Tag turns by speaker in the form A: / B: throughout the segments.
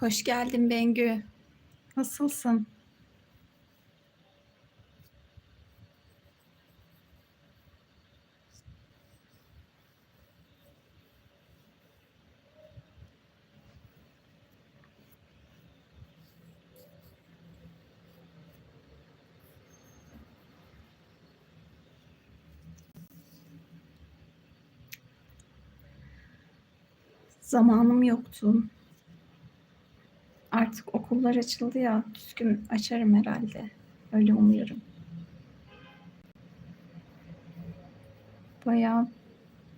A: Hoş geldin Bengü. Nasılsın? Zamanım yoktu. Artık okullar açıldı ya, düzgün açarım herhalde. Öyle umuyorum. Bayağı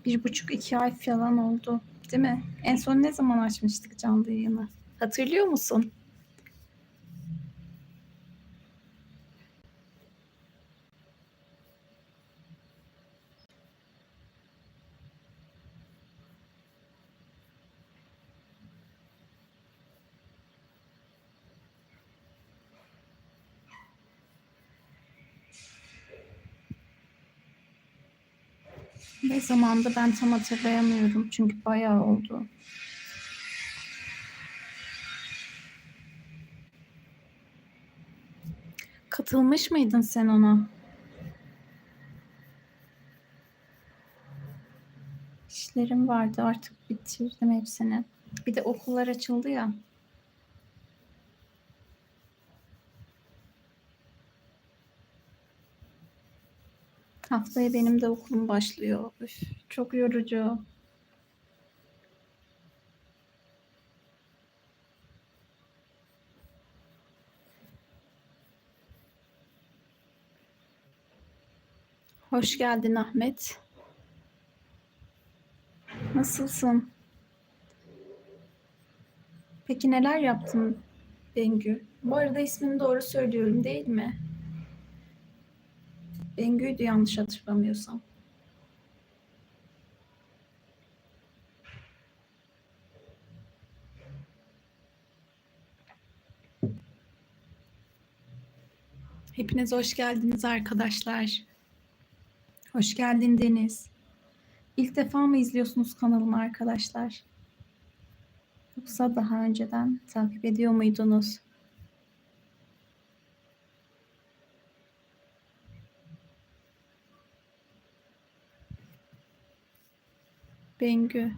A: bir buçuk iki ay falan oldu, değil mi? En son ne zaman açmıştık canlı yayını? Hatırlıyor musun? Ne zamandı ben tam hatırlayamıyorum çünkü bayağı oldu. Katılmış mıydın sen ona? İşlerim vardı artık bitirdim hepsini. Bir de okullar açıldı ya. Haftaya benim de okulum başlıyor. Üf, çok yorucu. Hoş geldin Ahmet. Nasılsın? Peki neler yaptın Bengü? Bu arada ismini doğru söylüyorum değil mi? Bengü'ydü yanlış hatırlamıyorsam. Hepiniz hoş geldiniz arkadaşlar. Hoş geldin Deniz. İlk defa mı izliyorsunuz kanalımı arkadaşlar? Yoksa daha önceden takip ediyor muydunuz? Bengü.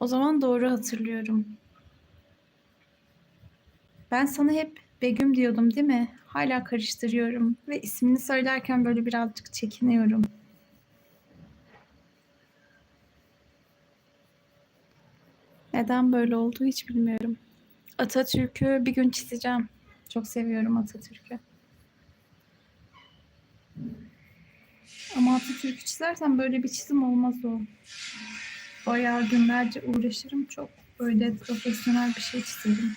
A: O zaman doğru hatırlıyorum. Ben sana hep Begüm diyordum değil mi? Hala karıştırıyorum ve ismini söylerken böyle birazcık çekiniyorum. Neden böyle olduğu hiç bilmiyorum. Atatürk'ü bir gün çizeceğim. Çok seviyorum Atatürk'ü. Ama Atatürk'ü çizersem böyle bir çizim olmaz o. Bayağı günlerce uğraşırım. Çok böyle profesyonel bir şey çizerim.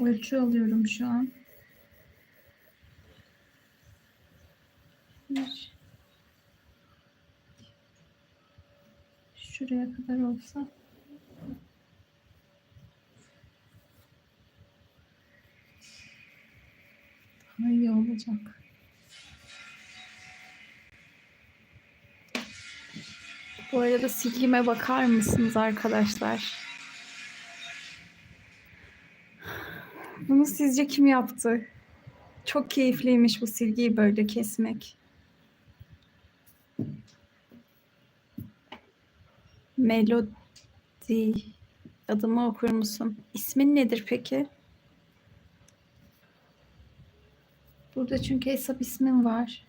A: Ölçü alıyorum şu an. Şuraya kadar olsa. Daha iyi olacak. Bu arada silgime bakar mısınız arkadaşlar? Bunu sizce kim yaptı? Çok keyifliymiş bu silgiyi böyle kesmek. Melodi adımı okur musun? İsmin nedir peki? Burada çünkü hesap ismin var.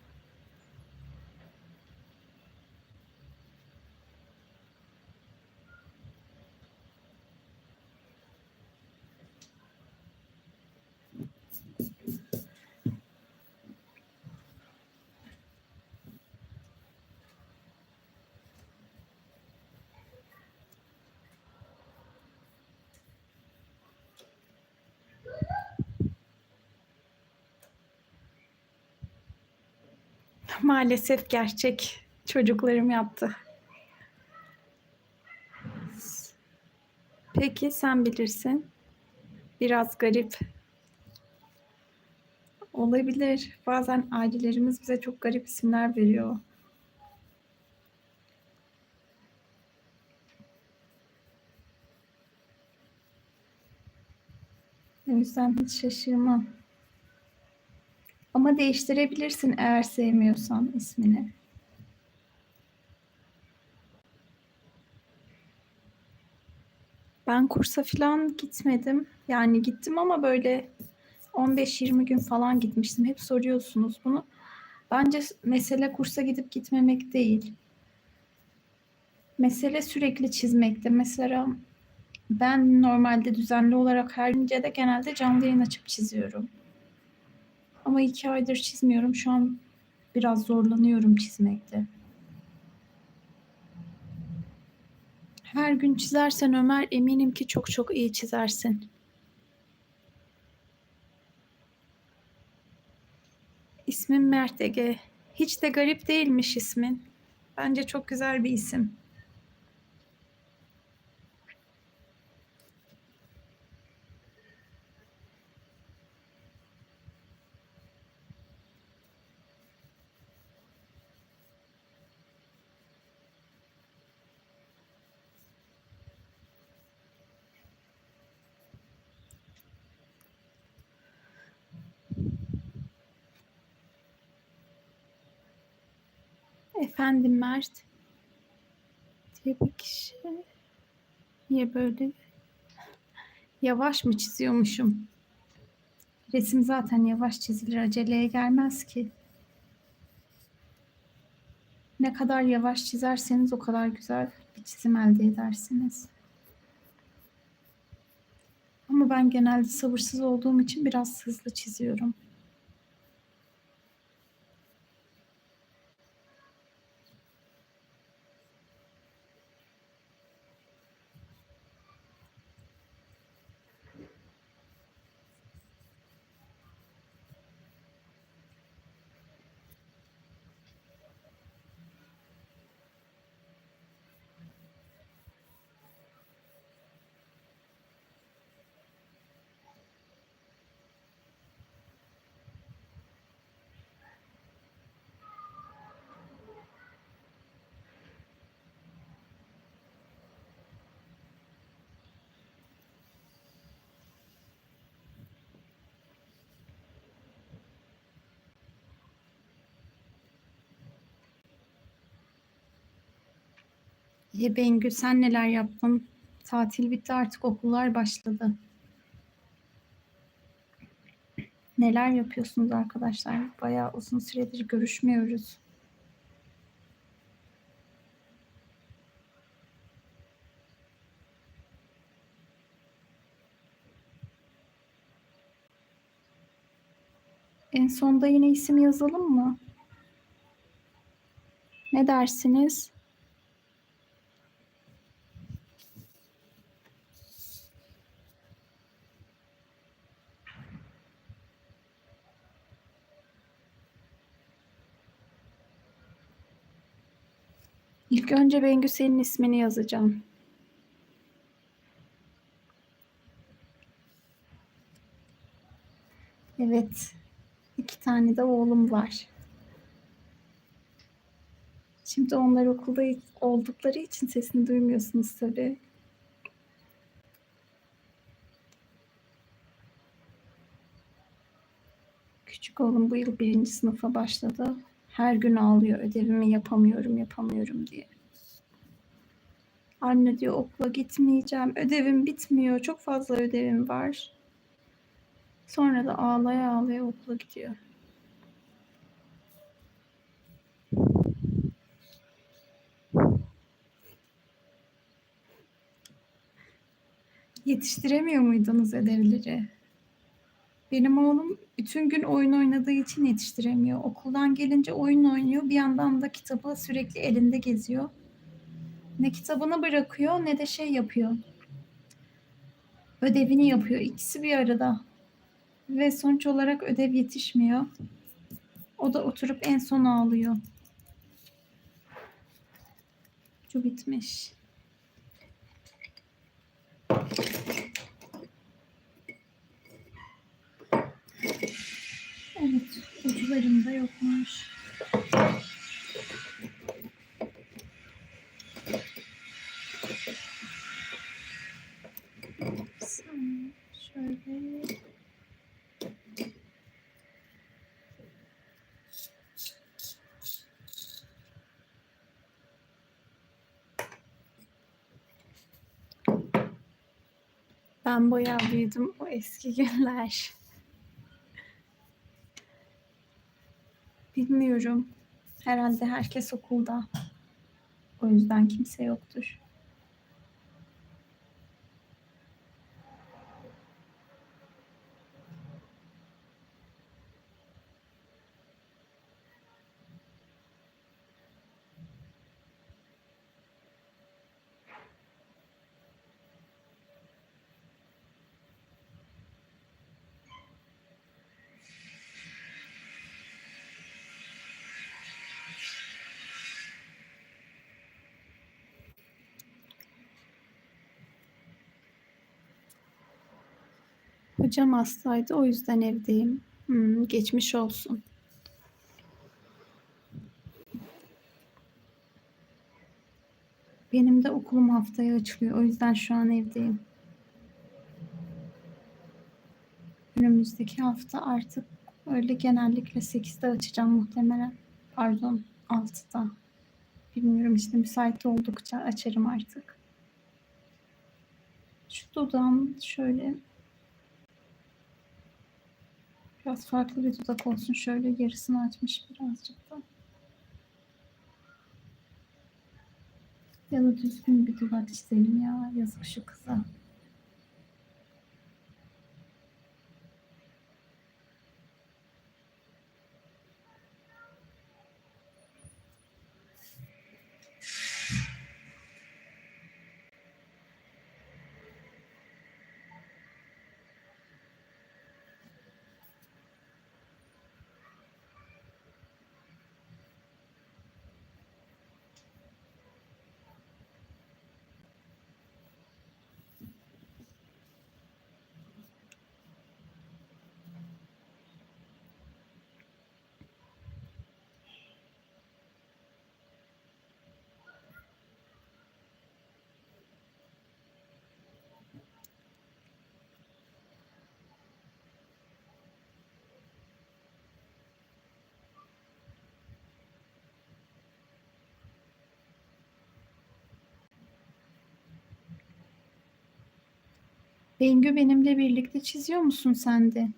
A: maalesef gerçek çocuklarım yaptı. Peki sen bilirsin. Biraz garip. Olabilir. Bazen ailelerimiz bize çok garip isimler veriyor. O yüzden hiç şaşırmam. Ama değiştirebilirsin eğer sevmiyorsan ismini. Ben kursa falan gitmedim. Yani gittim ama böyle 15-20 gün falan gitmiştim. Hep soruyorsunuz bunu. Bence mesele kursa gidip gitmemek değil. Mesele sürekli çizmekte. Mesela ben normalde düzenli olarak her günce de genelde canlı yayın açıp çiziyorum. Ama iki aydır çizmiyorum. Şu an biraz zorlanıyorum çizmekte. Her gün çizersen Ömer eminim ki çok çok iyi çizersin. İsmim Mert Ege. Hiç de garip değilmiş ismin. Bence çok güzel bir isim. Efendim Mert diye bir kişi niye böyle yavaş mı çiziyormuşum? Resim zaten yavaş çizilir, aceleye gelmez ki. Ne kadar yavaş çizerseniz o kadar güzel bir çizim elde edersiniz. Ama ben genelde sabırsız olduğum için biraz hızlı çiziyorum. İyi Bengü sen neler yaptın? Tatil bitti artık okullar başladı. Neler yapıyorsunuz arkadaşlar? Bayağı uzun süredir görüşmüyoruz. En sonda yine isim yazalım mı? Ne dersiniz? İlk önce Bengü senin ismini yazacağım. Evet. iki tane de oğlum var. Şimdi onlar okulda oldukları için sesini duymuyorsunuz tabii. Küçük oğlum bu yıl birinci sınıfa başladı. Her gün ağlıyor ödevimi yapamıyorum yapamıyorum diye. Anne diyor okula gitmeyeceğim. Ödevim bitmiyor. Çok fazla ödevim var. Sonra da ağlaya ağlaya okula gidiyor. Yetiştiremiyor muydunuz ödevleri? Benim oğlum bütün gün oyun oynadığı için yetiştiremiyor. Okuldan gelince oyun oynuyor. Bir yandan da kitabı sürekli elinde geziyor. Ne kitabını bırakıyor ne de şey yapıyor. Ödevini yapıyor. İkisi bir arada. Ve sonuç olarak ödev yetişmiyor. O da oturup en son ağlıyor. Şu bitmiş. Evet, ucularında yokmuş. Şöyle. Ben bayağı büyüdüm o eski günler. Bilmiyorum. Herhalde herkes okulda. O yüzden kimse yoktur. Hocam hastaydı o yüzden evdeyim. Hmm, geçmiş olsun. Benim de okulum haftaya açılıyor. O yüzden şu an evdeyim. Önümüzdeki hafta artık öyle genellikle 8'de açacağım muhtemelen. Pardon 6'da. Bilmiyorum işte müsait oldukça açarım artık. Şu dudağım şöyle biraz farklı bir dudak olsun. Şöyle yarısını açmış birazcık da. Ya da düzgün bir dudak çizelim ya. Yazık şu kıza. Bengü benimle birlikte çiziyor musun sen de?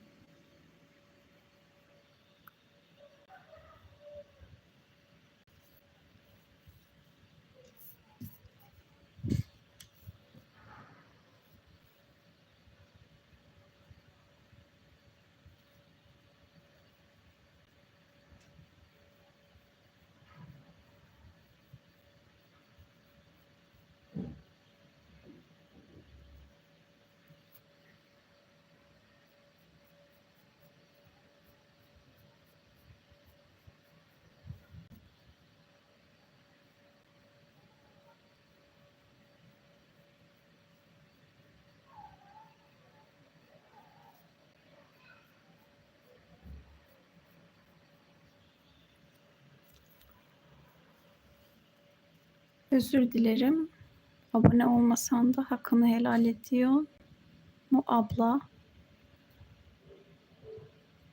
A: Özür dilerim. Abone olmasan da hakkını helal ediyor. Mu abla.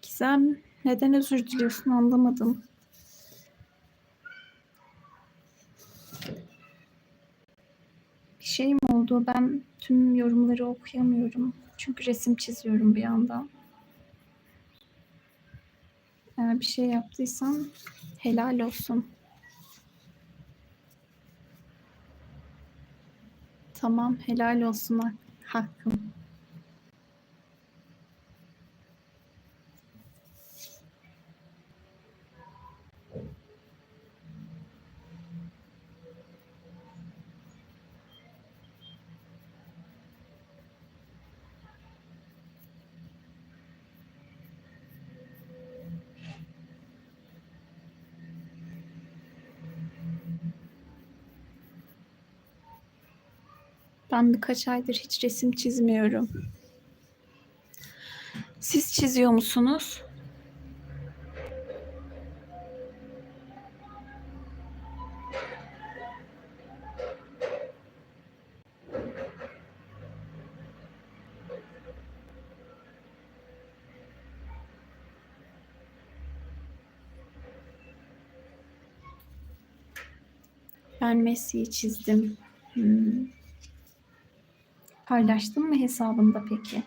A: Gizem neden özür diliyorsun anlamadım. Bir şey mi oldu? Ben tüm yorumları okuyamıyorum. Çünkü resim çiziyorum bir yandan. Eğer bir şey yaptıysam helal olsun. Tamam, helal olsun hak- hakkım. Ben birkaç aydır hiç resim çizmiyorum. Siz çiziyor musunuz? Ben Messi'yi çizdim. Hmm. Paylaştın mı hesabında peki?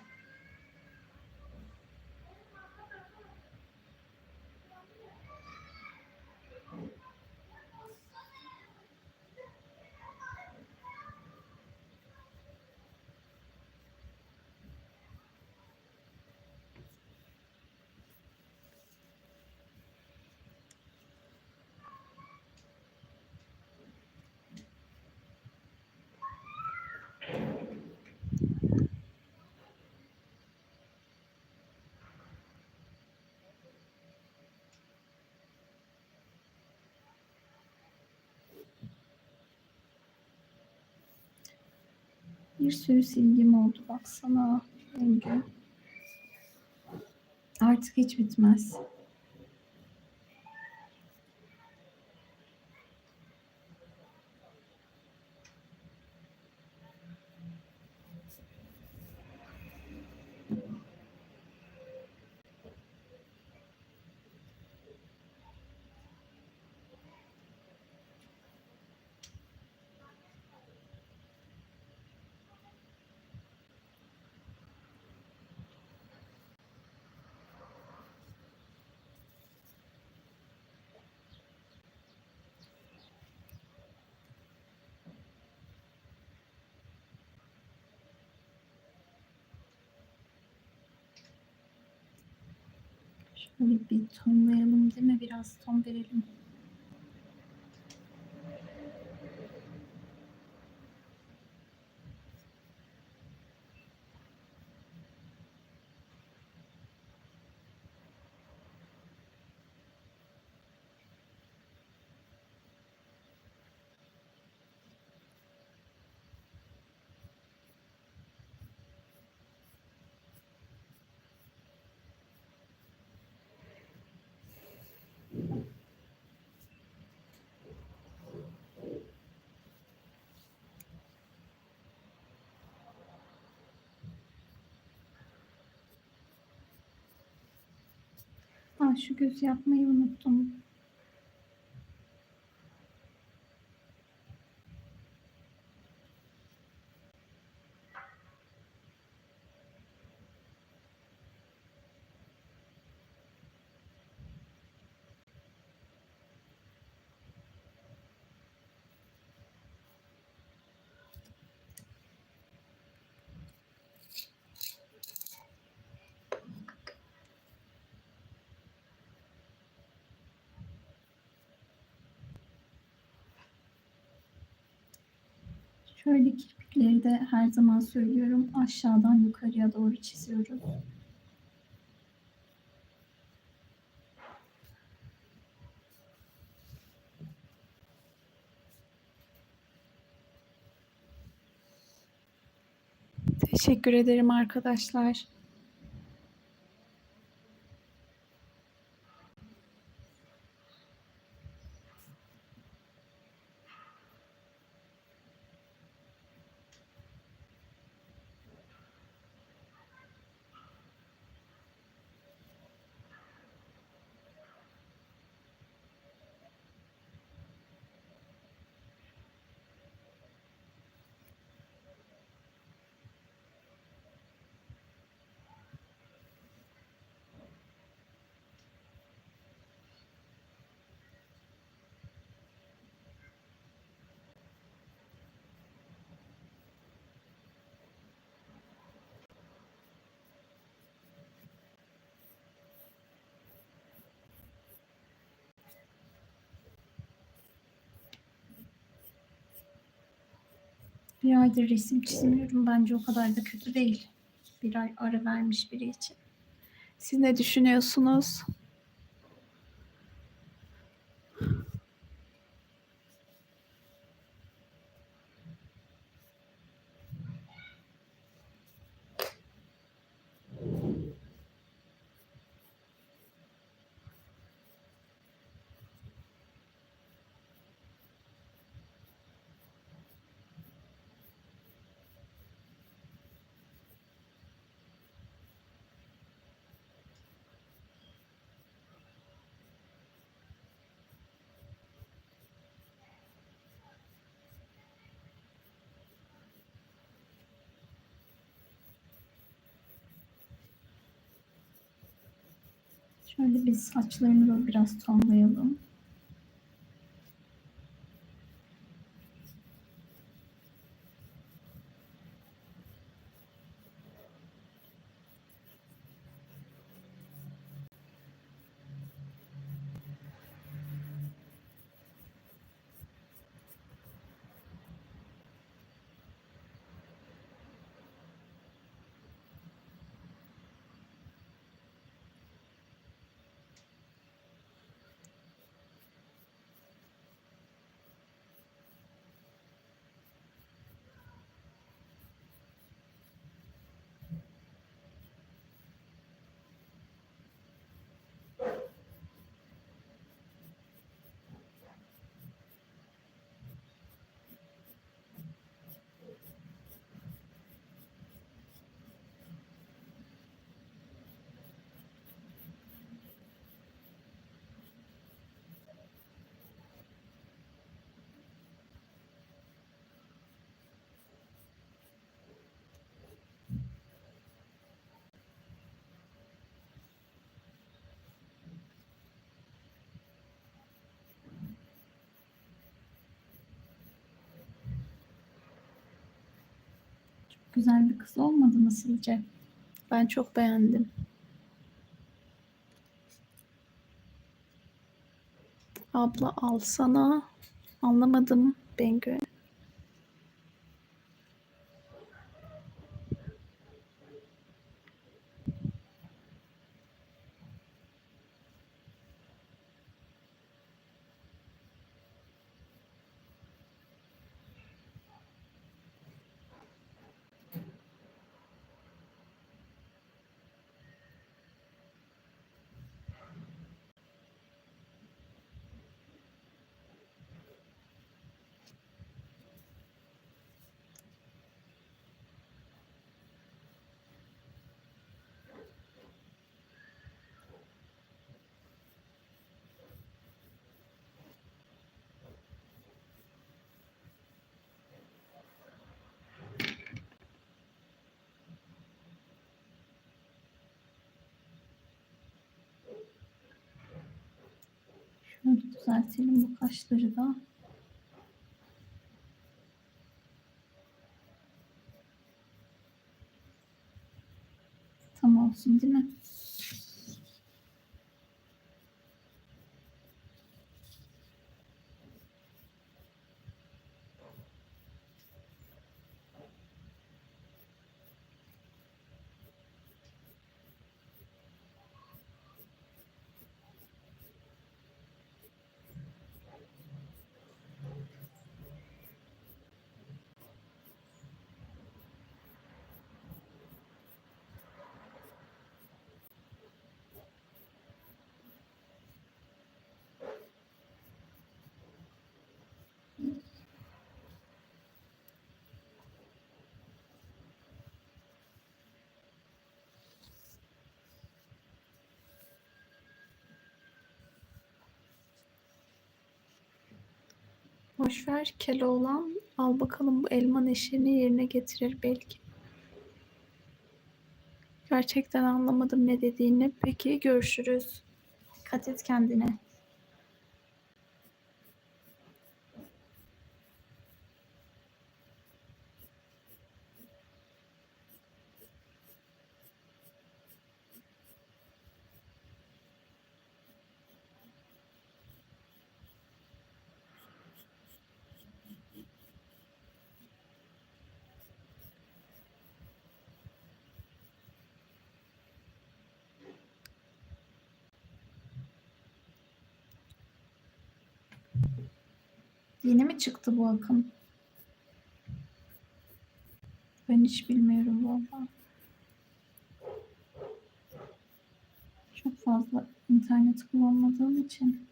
A: Bir sürü silgim oldu baksana Engin. Artık hiç bitmez. Şöyle bir tonlayalım değil mi? Biraz ton verelim. Ha, şu göz yapmayı unuttum. Şöyle kirpikleri de her zaman söylüyorum aşağıdan yukarıya doğru çiziyoruz. Teşekkür ederim arkadaşlar. Bir aydır resim çizmiyorum. Bence o kadar da kötü değil. Bir ay ara vermiş biri için. Siz ne düşünüyorsunuz? Şöyle bir saçlarını da biraz tonlayalım. Güzel bir kız olmadı mı sizce?
B: Ben çok beğendim. Abla alsana. Anlamadım Bengü.
A: Düzeltelim bu kaşları da. Tam olsun değil mi?
B: Boş ver Keloğlan. Al bakalım bu elma neşeni yerine getirir belki. Gerçekten anlamadım ne dediğini. Peki görüşürüz.
A: Dikkat et kendine. Yeni mi çıktı bu akım? Ben hiç bilmiyorum valla. Çok fazla internet kullanmadığım için.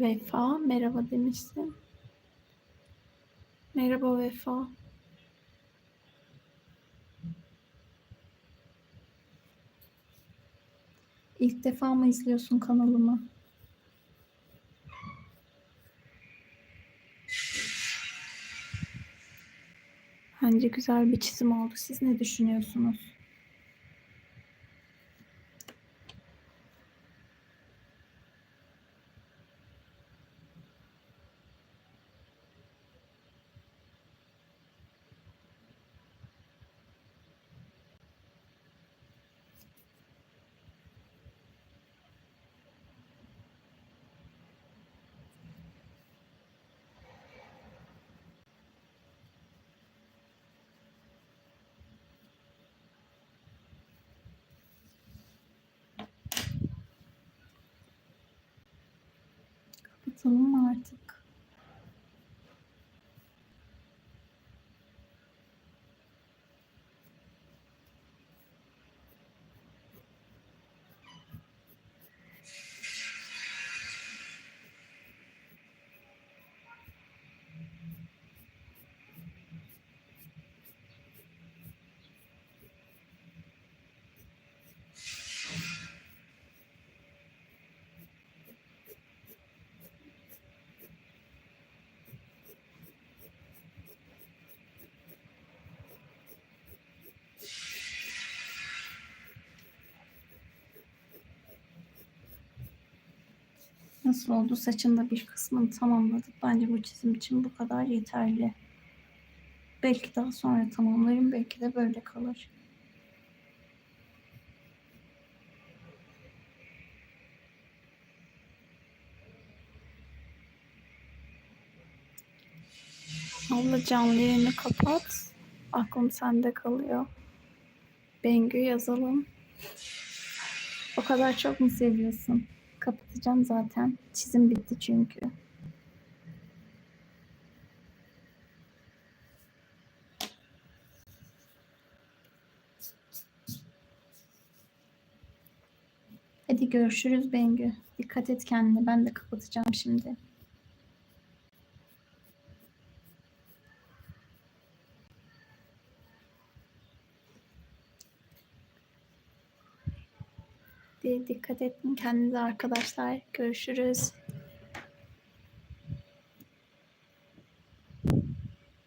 B: Vefa merhaba demişsin. Merhaba Vefa.
A: İlk defa mı izliyorsun kanalımı?
B: Bence güzel bir çizim oldu.
A: Siz ne düşünüyorsunuz? Mı artık? Nasıl oldu? Saçında bir kısmını tamamladık. Bence bu çizim için bu kadar yeterli. Belki daha sonra tamamlarım. Belki de böyle kalır.
B: Abla canlı yayını kapat. Aklım sende kalıyor. Bengü yazalım.
A: O kadar çok mu seviyorsun? Kapatacağım zaten. Çizim bitti çünkü. Hadi görüşürüz Bengü. Dikkat et kendine. Ben de kapatacağım şimdi.
B: Dikkat edin kendinize arkadaşlar. Görüşürüz.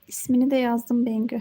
B: İsmini de yazdım Bengü.